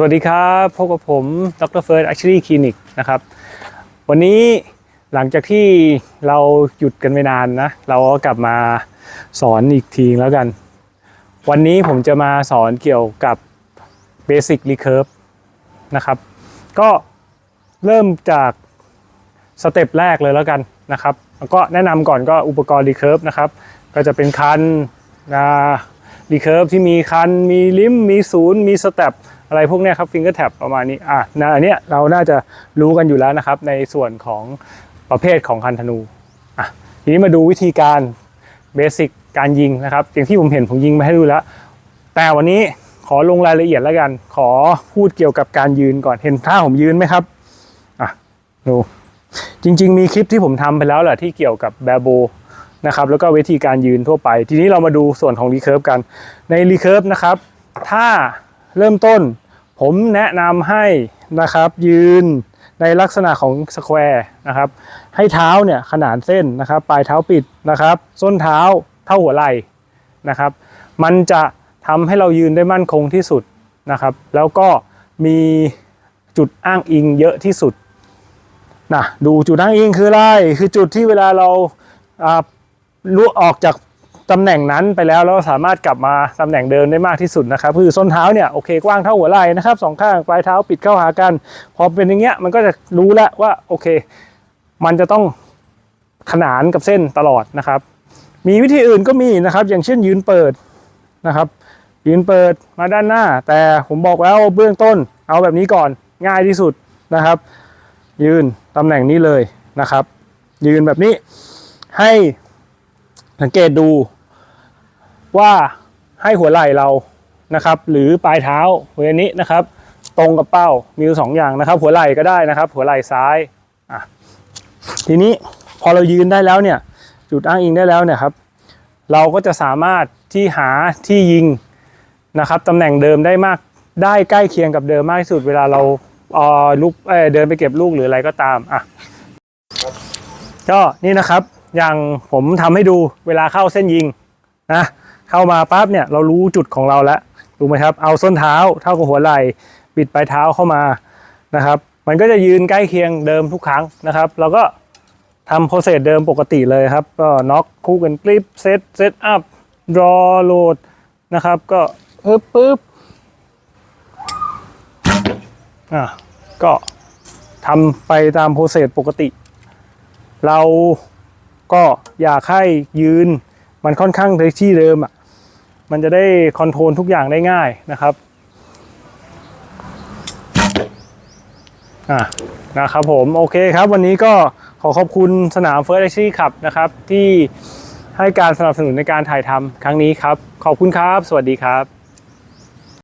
สวัสดีครับพบกับผมดรเฟิร์สอัชรีคลินิกนะครับวันนี้หลังจากที่เราหยุดกันไปนานนะเราก็กลับมาสอนอีกทีแล้วกัน วันนี้ผมจะมาสอนเกี่ยวกับ Basic Recurve นะครับก็เริ่มจากสเต็ปแรกเลยแล้วกันนะครับแล้วก็แนะนำก่อนก็อุปกรณ์ Recurve นะครับก็จะเป็นคันนะ รีเคิร์ฟที่มีคัน มีลิมมีศูนย์ มีสเต็ปอะไรพวกนี้ครับฟิงเกอร์แท็บประมาณนี้อะนะอันเนี้ยเราน่าจะรู้กันอยู่แล้วนะครับ ในส่วนของประเภทของคันธนูอะทีนี้มาดูวิธีการเบสิกการยิงนะครับอย่างที่ผมเห็นผมยิงมาให้ดูแล้ว แต่วันนี้ขอลงรายละเอียดแล้วกัน ขอพูดเกี่ยวกับการยืนก่อนเห็นท่าผมยืนไหมครับอะดูจริง ๆ มีคลิปที่ผมทำไปแล้วแหละที่เกี่ยวกับแบบโบ นะครับแล้วก็วิธีการยืนทั่วไป ทีนี้เรามาดูส่วนของรีเคิร์ฟกันในรีเคิร์ฟนะครับ ถ้าเริ่มต้น ผมแนะนำให้นะครับยืนในลักษณะของสแควร์นะครับให้เท้าเนี่ยขนานเส้นนะครับปลายเท้าปิดนะครับ ส้นเท้าเท่าหัวไหล่นะครับ มันจะทำให้เรายืนได้มั่นคงที่สุดนะครับ แล้วก็มีจุดอ้างอิงเยอะที่สุดนะดูจุดอ้างอิงคืออะไรคือจุดที่เวลาเราอ่า ลุออกจากตำแหน่งนั้นไปแล้วเราสามารถกลับมาตำแหน่งเดิมได้มากที่สุดนะครับคือส้นเท้าเนี่ยโอเคกว้างเท่าหัวไหล่นะครับสองข้างปลายเท้าปิดเข้าหากัน พอเป็นอย่างเงี้ยมันก็จะรู้แล้วว่าโอเค มันจะต้องขนานกับเส้นตลอดนะครับ มีวิธีอื่นก็มีนะครับ อย่างเช่นยืนเปิดนะครับ ยืนเปิดมาด้านหน้า แต่ผมบอกแล้วเบื้องต้นเอาแบบนี้ก่อนง่ายที่สุดนะครับ ยืนตำแหน่งนี้เลยนะครับ ยืนแบบนี้ให้ สังเกตดูว่าให้หัวไหล่เรานะครับ หรือปลายเท้าเวนี้นะครับ ตรงกับเป้ามีสองอย่างนะครับ หัวไหล่ก็ได้นะครับ หัวไหล่ซ้ายอะทีนี้พอเรายืนได้แล้วเนี่ย จุดอ้างอิงได้แล้วเนี่ยครับ เราก็จะสามารถที่หาที่ยิงนะครับตำแหน่งเดิมได้มากได้ใกล้เคียงกับเดิมมากที่สุดเวลาเราเออลุกเออเดินไปเก็บลูกหรืออะไรก็ตามอะก็นี่นะครับ อย่างผมทำให้ดูเวลาเข้าเส้นยิงนะเข้ามาปั๊บเนี่ยเรารู้จุดของเราแล้วดูไหมครับ เอาส้นเท้าเท่ากับหัวไหล่ปิดปลายเท้าเข้ามานะครับ มันก็จะยืนใกล้เคียงเดิมทุกครั้งนะครับเราก็ทำโปรเซสเดิมปกติเลยครับ ก็น็อกคู่กันกริปเซตเซตอัพรอโหลดนะครับ ก็ปึ๊บปึ๊บอะก็ทำไปตามโปรเซสปกติ เรา ก็อยากให้ยืน มันค่อนข้างที่เดิมอะมันจะได้คอนโทรลทุกอย่างได้ง่ายนะครับอะนะครับผมโอเคครับ วันนี้ก็ขอขอบคุณสนามเฟิร์สแอชี่ขับนะครับ ที่ให้การสนับสนุนในการถ่ายทำครั้งนี้ครับ ขอบคุณครับ สวัสดีครับ